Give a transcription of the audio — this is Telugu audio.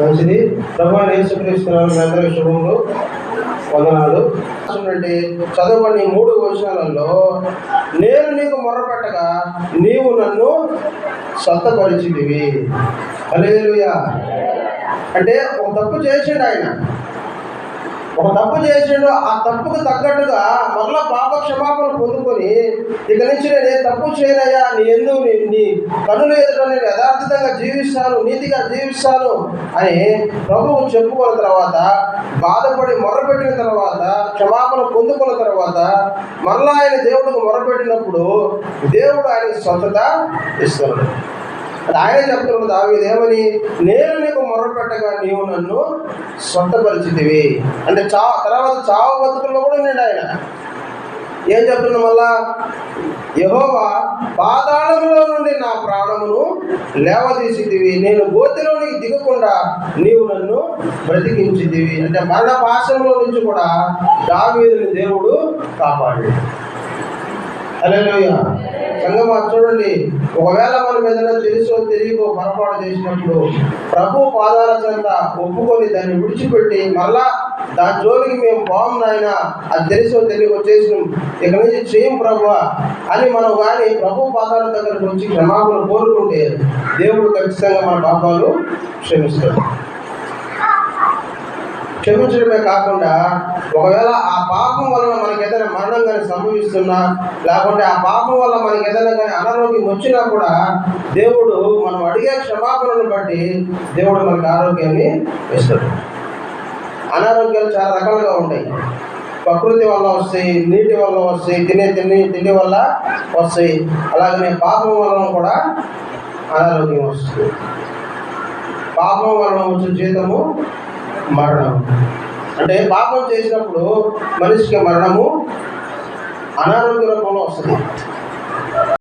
మంచిది. ప్రభు యేసుక్రీస్తున్నారు మీ అందరి శుభములు. వందనాలు. అంటే చదవని మూడు వచనాలలో నేను నీకు మొరపెట్టగా నీవు నన్ను స్వతపరిచితివి హల్లెలూయా. అంటే ఒక తప్పు చేసిండు ఆయన. ఒక తప్పు చేసిండు ఆ తప్పుకు తగ్గట్టుగా మరలా పాప క్షమాపణ పొందుకొని ఇక నుంచి నేను ఏ తప్పు చేయనయ్యా నీ ఎందు నీ కనులు ఎదుట నేను యథార్థంగా జీవిస్తాను నీతిగా జీవిస్తాను అని ప్రభువు చెప్పుకున్న తర్వాత బాధపడి మొరపెట్టిన తర్వాత క్షమాపణ పొందుకున్న తర్వాత మరలా ఆయన దేవుడికి మొరపెట్టినప్పుడు దేవుడు ఆయనకు స్వచ్ఛత ఇస్తున్నాడు. ఆయన చెప్తున్నాడు దావీదు నేను నీకు మొరపెట్టగా నీవు నన్ను స్వంతపరిచితివి అంటే చా తర్వాత చావు బతుకుల్లో కూడా ఉన్నాడు ఆయన. ఏం చెప్తున్నా మళ్ళా? యహోవా పాతాళములో నుండి నా ప్రాణమును లేవదీసిదివి నేను గోతిలోనికి దిగకుండా నీవు నన్ను బ్రతికించిదివి అంటే మరణ పాశంలో నుంచి కూడా దావీదుని దేవుడు కాపాడు హల్లెలూయా సంగమా చూడండి. ఒకవేళ మనం ఏదైనా తెలుసో తెలియకో పొరపాటు చేసినప్పుడు ప్రభు పాదాల చెంత ఒప్పుకొని దాన్ని విడిచిపెట్టి మళ్ళా దాని జోలికి మేము బాగుంది ఆయన అది తెలుసో తెలియకో చేసినాం. ఇక నుంచి చేయం ప్రభు అని మనం కానీ ప్రభు పాదాల దగ్గరకు వచ్చి క్షమాపణ కోరుకుంటే దేవుడు ఖచ్చితంగా మన పాపాలు క్షమిస్తాడు. క్షమించడమే కాకుండా ఒకవేళ ఆ పాపం వలన మనకి ఏదైనా మరణం కానీ సంభవిస్తున్నా లేకుంటే ఆ పాపం వల్ల మనకి ఏదైనా కానీ అనారోగ్యం వచ్చినా కూడా దేవుడు మనం అడిగే క్షమాపణను బట్టి దేవుడు మనకి ఆరోగ్యాన్ని ఇస్తాడు. అనారోగ్యాలు చాలా రకాలుగా ఉంటాయి. ప్రకృతి వల్ల వస్తాయి నీటి వల్ల వస్తాయి తినే తిని తిండి వల్ల వస్తాయి. అలాగనే పాపం వలన కూడా అనారోగ్యం వస్తుంది. పాపం వలన వచ్చిన జీతము మరణం. అంటే పాపం చేసినప్పుడు మనిషికి మరణము అనారోగ్య రూపంలో వస్తుంది.